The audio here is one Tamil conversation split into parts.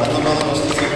கடந்த மாதம் ஃபஸ்ட்டு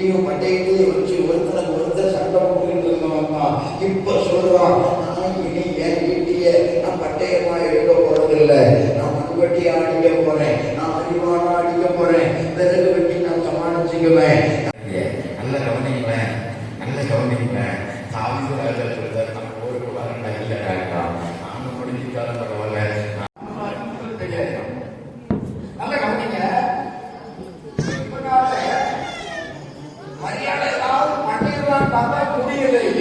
வீட்டையும் பட்டையிலையும் வச்சு ஒருத்தனுக்கு ஒருத்தர் சண்டை போட்டுக்கிட்டு இருந்தவங்க இப்ப சொல்றான் நான் இனி என் ஈட்டிய நான் பட்டயமா எடுக்க போறதில்ல. நான் மண்வெட்டி அடிக்க போறேன். நான் அறிவான அடிக்க போறேன். விறகு வெட்டி நான் சமாளிச்சுக்குவேன்.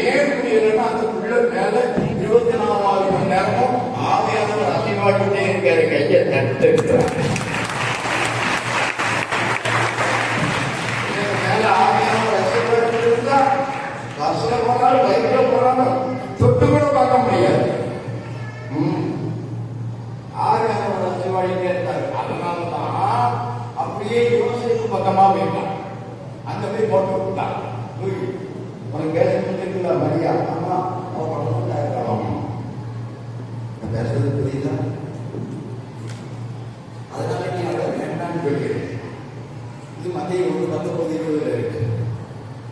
ஏன் முடியலன்னா அந்த புள்ள மேல இருபத்தி நாலாவது மணி நேரமும் ஆவியானவர் அசைவாட்டுட்டே இருக்காரு கையை தட்டுக்கிறார் மேல ஆவியானவர் அசைவாட்டு இருந்தா பஸ்ல போனாலும் பைக்ல போனாலும் தொட்டு கூட பார்க்க முடியாது ஆவியானவர் அசைவாடிட்டே இருக்காரு அதனால தான் அப்படியே யோசிப்பு பக்கமா போயிட்டான் அங்க போய் போட்டு விட்டான் உனக்கு வேலை முடிஞ்சிருக்குல்ல மரியா? ஆமா அவன் பக்கத்துல இருக்கான் நான் பேசுறது புரியுதா? அதனால நீ அதை வேண்டாம்னு சொல்லிடு இது மத்திய ஒன்று பத்தொன்பது இருபதுல இருக்கு.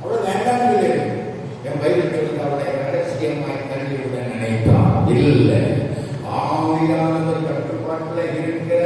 அவ்வளவு வேண்டாம்னு சொல்லிடு என் பைபிள் சொல்லுங்க அவளை ரகசியமாய் தள்ளி நினைத்தான். இல்லை. ஆவியானவர் கட்டுப்பாட்டில் இருக்கிற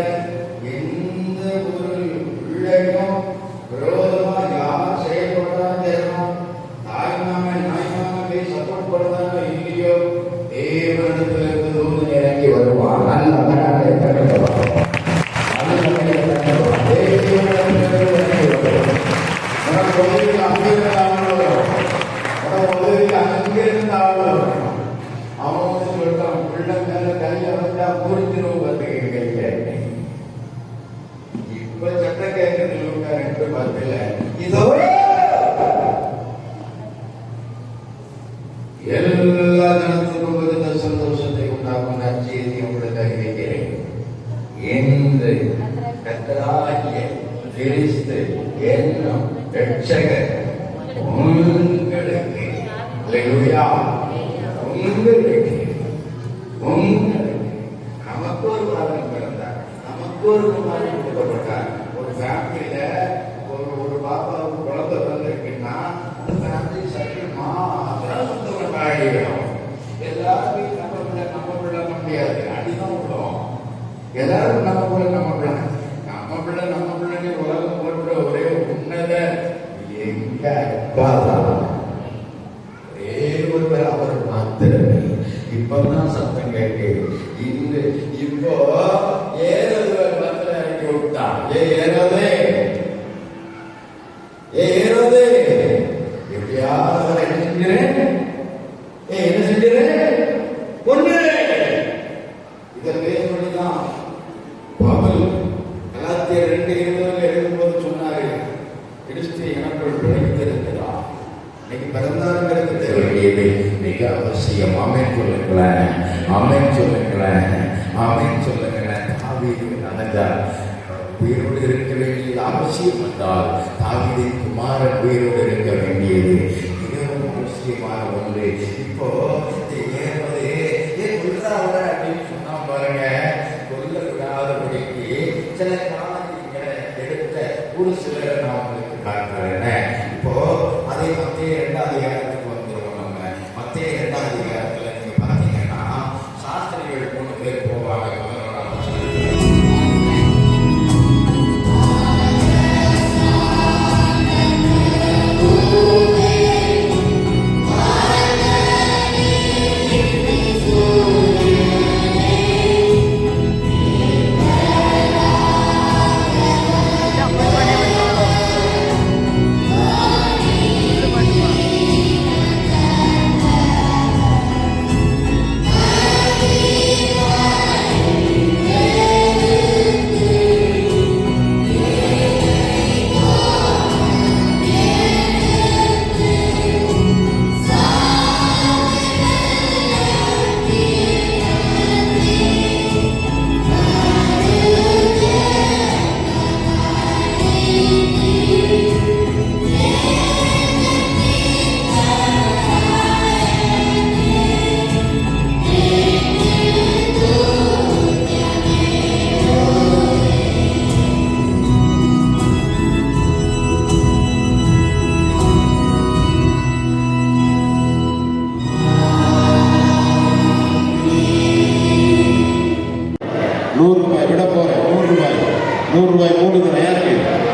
இப்ப சட்ட கேட்கறது சொல்லிட்டாரு என்று பார்க்கல இதோ எல்லா ஜனத்துக்கும் மிகுந்த சந்தோஷத்தை உண்டாக்கும் நற்செய்தி உங்களுக்கு அறிவிக்கிறேன் என்று கத்தராகிய கிறிஸ்து என்னும் ரட்சகர் உங்களுக்கு அல்லேலூயா உங்களுக்கு உங்களுக்கு நமக்கு ஒரு பாலன் பிறந்தார் நமக்கு ஒரு குமாரன் கொடுக்கப்பட்டார் ஒரு ஃபேமிலியில ஒரு ஒரு பாப்பாவுக்கு குழந்தை பிறந்திருக்குன்னா அந்த ஃபேமிலி சத்தியமா அதான் சொந்தம் ஆகிடும் எல்லாருமே நம்ம பிள்ளை நம்ம பிள்ளை முடியாது. அடிதான் விடுவோம் எல்லாரும் நம்ம பிள்ளை நம்ம பிள்ளை. நம்ம பிள்ளை நம்ம பிள்ளைங்க உலகம் போன்ற ஒரே உன்னத எங்க அப்பா தான் ஒரே ஒருவர் அவர் மாத்திரமே இப்பதான் சத்தம் கேட்டு இந்த இப்போ அம்மன் சொல்லுங்களேன். அம்மன் சொல்லுங்களேன். தாவீது நடந்தார் உயிரோடு இருக்க வேண்டியது அவசியம் என்றால் தாவீதின் குமாரன் உயிரோடு இருக்க வேண்டியது. மிகவும் அவசியமான ஒன்று. இப்போ ஏன் கொள்றாங்க அப்படின்னு சொன்னா பாருங்க. கொல்ல சில நூறு ரூபாய் விட போகிறேன் நூறு ரூபாய். நூறு ரூபாய் மூணு தரம் யாருக்கு?